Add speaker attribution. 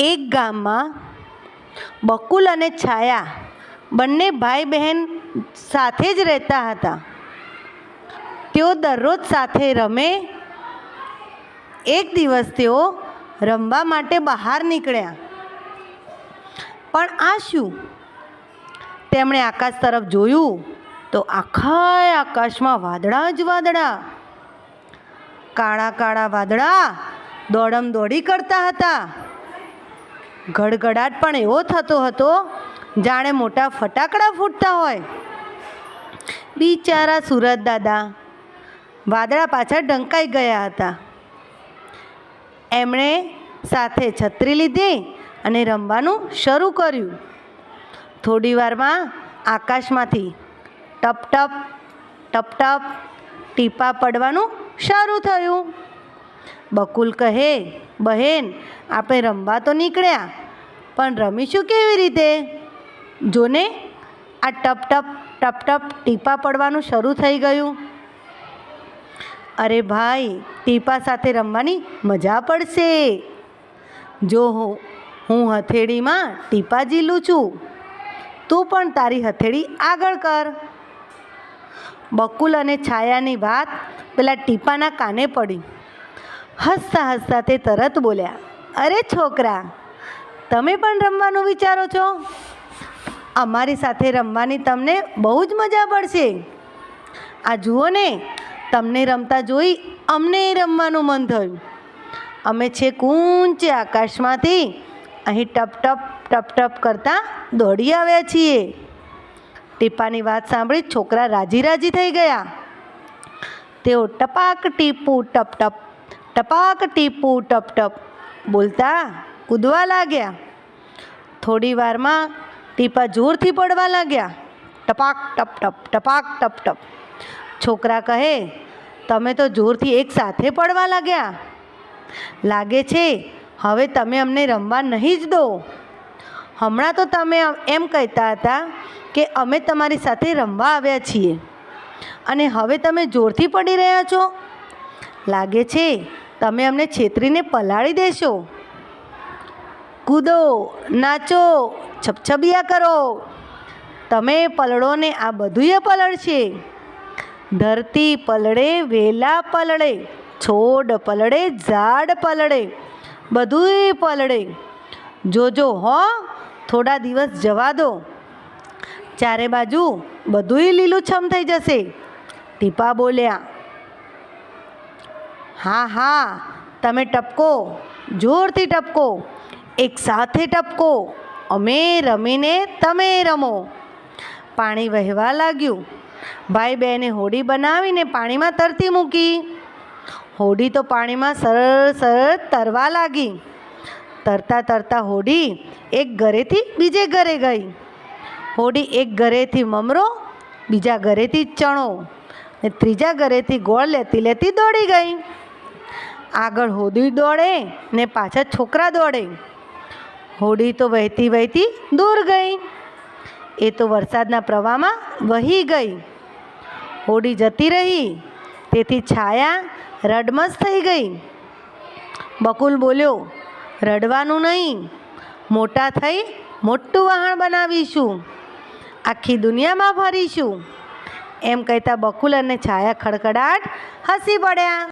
Speaker 1: એક ગામમાં બકુલ અને છાયા બંને ભાઈ બહેન સાથે જ રહેતા હતા. તેઓ દરરોજ સાથે રમે. એક દિવસ તેઓ રમવા માટે બહાર નીકળ્યા. પણ આ શું? તેમણે આકાશ તરફ જોયું તો આખા આકાશમાં વાદળા જ વાદળા. કાળા કાળા વાદળા દોડમ દોડી કરતા હતા. ગડગડાટ પણ એવો થતો હતો, જાણે મોટા ફટાકડા ફૂટતા હોય. બિચારા સુરત દાદા વાદળા પાછળ ઢંકાઈ ગયા હતા. એમણે સાથે છત્રી લીધી અને રમવાનું શરૂ કર્યું. થોડી વારમાં આકાશમાંથી ટપ ટપ ટપ ટપ ટીપા પડવાનું શરૂ થયું. બકુલ કહે, બહેન, આપણે રમવા તો નીકળ્યા, પણ રમીશું કેવી રીતે? જોને આ ટપ ટપ ટપ ટપ ટીપા પડવાનું શરૂ થઈ ગયું. અરે ભાઈ, ટીપા સાથે રમવાની મજા પડશે. જો હું હું હથેળીમાં ટીપા ઝીલું છું, તું પણ તારી હથેળી આગળ કર. બકુલ અને છાયાની વાત પેલા ટીપાના કાને પડી. હસતા હસતા તે તરત બોલ્યા, અરે છોકરા, તમે પણ રમવાનું વિચારો છો? અમારી સાથે રમવાની તમને બહુ જ મજા પડશે. આ જુઓ ને, તમને રમતા જોઈ અમને રમવાનું મન થયું. અમે છે ઊંચે આકાશમાંથી અહીં ટપ ટપ ટપ ટપ કરતાં દોડી આવ્યા છીએ. ટીપાની વાત સાંભળી છોકરા રાજી રાજી થઈ ગયા. તેઓ ટપાક ટીપું ટપ ટપ ટપાક ટીપુ ટપ ટપ. બોલતા, કૂદવા લાગ્યા. થોડી વારમાં ટીપા જોરથી પડવા લાગ્યા. ટપાક ટપ ટપ, ટપાક ટપ ટપ. છોકરા કહે, તમે તો જોરથી એક સાથે પડવા લાગ્યા. લાગે છે, હવે તમે અમને રમવા નહીં જ દો. હમણાં તો તમે એમ કહેતા હતા કે અમે તમારી સાથે રમવા આવ્યા છીએ. અને હવે તમે જોરથી પડી રહ્યા છો. લાગે છે તમે અમને છેતરીને પલાળી દેશો. કૂદો, નાચો છપછબિયા કરો. તમે પલળો ને આ બધુંય પલળશે. ધરતી પલળે, વેલા પલળે, છોડ પલળે, ઝાડ પલળે, બધુંય પલળે. જોજો હો, થોડા દિવસ જવા દો. ચારે બાજુ બધુંય લીલુંછમ થઈ જશે. ટીપા બોલ્યા હા હા, તમે ટપકો, જોરથી ટપકો, એક સાથે ટપકો, અમે રમીને તમે રમો. પાણી વહેવા લાગ્યું. ભાઈ બહેને હોડી બનાવીને પાણીમાં તરતી મૂકી. હોડી તો પાણીમાં સરળ સરળ તરવા લાગી. તરતા તરતા હોડી એક ઘરેથી બીજે ઘરે ગઈ. હોડી એક ઘરેથી મમરો, બીજા ઘરેથી ચણો, ને ત્રીજા ઘરેથી ગોળ લેતી લેતી દોડી ગઈ. આગળ હોડી દોડે ને પાછળ છોકરા દોડે. હોડી તો વહેતી વહેતી દૂર ગઈ. એ તો વરસાદના પ્રવાહમાં વહી ગઈ. હોડી જતી રહી. તેથી છાયા રડમસ થઈ ગઈ. બકુલ બોલ્યો, રડવાનું નહીં. મોટા થઈ મોટું વહાણ બનાવીશું. આખી દુનિયામાં ફરીશું. એમ કહેતા બકુલ અને છાયા ખડખડાટ હસી પડ્યા.